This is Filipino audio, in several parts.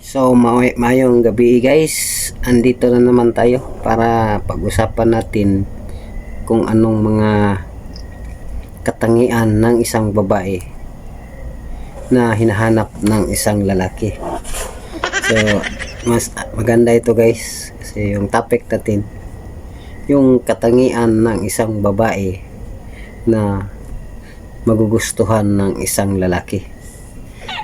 So, may mayong gabi guys. Andito na naman tayo para pag-usapan natin kung anong mga katangian ng isang babae na hinahanap ng isang lalaki. So, mas maganda ito guys kasi yung topic natin yung katangian ng isang babae na magugustuhan ng isang lalaki.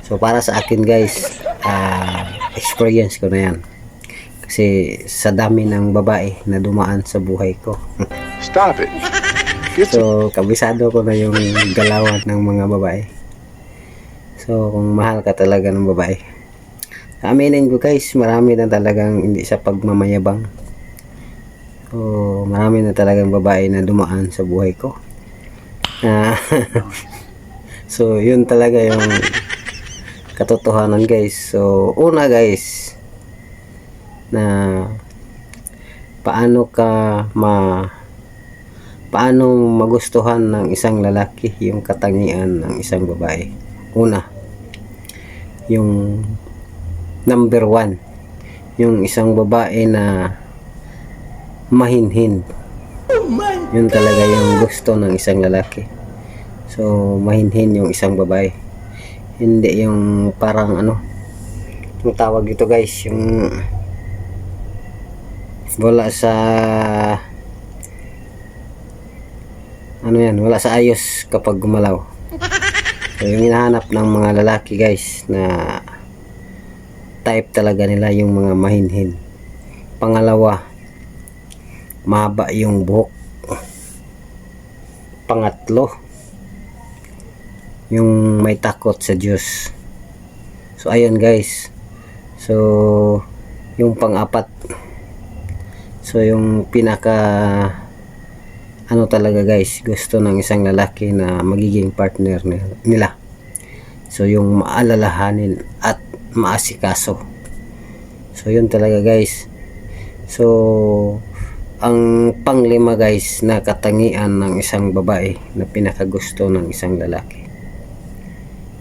So para sa akin guys, ah, experience ko na yan. Kasi sa dami ng babae na dumaan sa buhay ko. Stop it. Get So kabisado ko na yung galawan ng mga babae. So kung mahal ka talaga ng babae. Aminin ko guys, marami na talagang hindi sa pagmamayabang. So marami na talagang babae na dumaan sa buhay ko. Ah, so yun talaga yung katotohanan guys. So una guys na paano ka ma paano magustuhan ng isang lalaki yung katangian ng isang babae. Una, yung number one, yung isang babae na mahinhin. Yun talaga yung gusto ng isang lalaki. So, mahinhin yung isang babae. Hindi yung parang ano, yung tawag ito guys, yung wala sa ano yan, wala sa ayos kapag gumalaw. So, yung hinahanap ng mga lalaki guys na type talaga nila yung mga mahinhin. Pangalawa, mahaba yung buhok. Pangatlo, yung may takot sa Diyos. So, ayun guys. So, yung pang-apat. So, yung pinaka ano talaga guys, gusto ng isang lalaki na magiging partner ni- nila. So, yung maalalahanin at maasikaso. So, yun talaga guys. So, ang panglima guys na katangian ng isang babae na pinakagusto ng isang lalaki.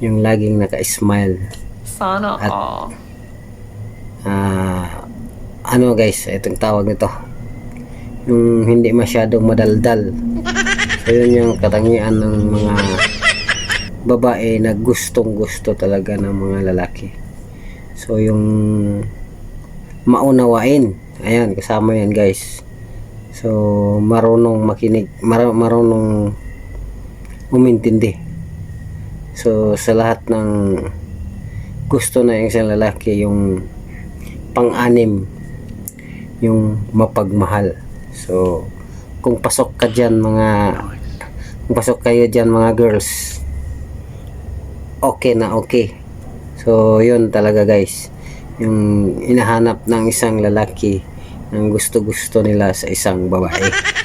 Yung laging naka-smile. Sana At- all. Ah, ano guys, itong tawag nito. Yung hindi masyadong madaldal. So, yun yung katangian ng mga babae na gustong gusto talaga ng mga lalaki. So, yung maunawain. Ayan, kasama yan guys. So, marunong makinig, mar- marunong umintindi. So, sa lahat ng gusto na yung isang lalaki, yung pang-anim, yung mapagmahal. So, kung pasok ka dyan mga, kung pasok kayo dyan mga girls, okay na okay. So, yun talaga guys. Yung inahanap ng isang lalaki ng gusto-gusto nila sa isang babae.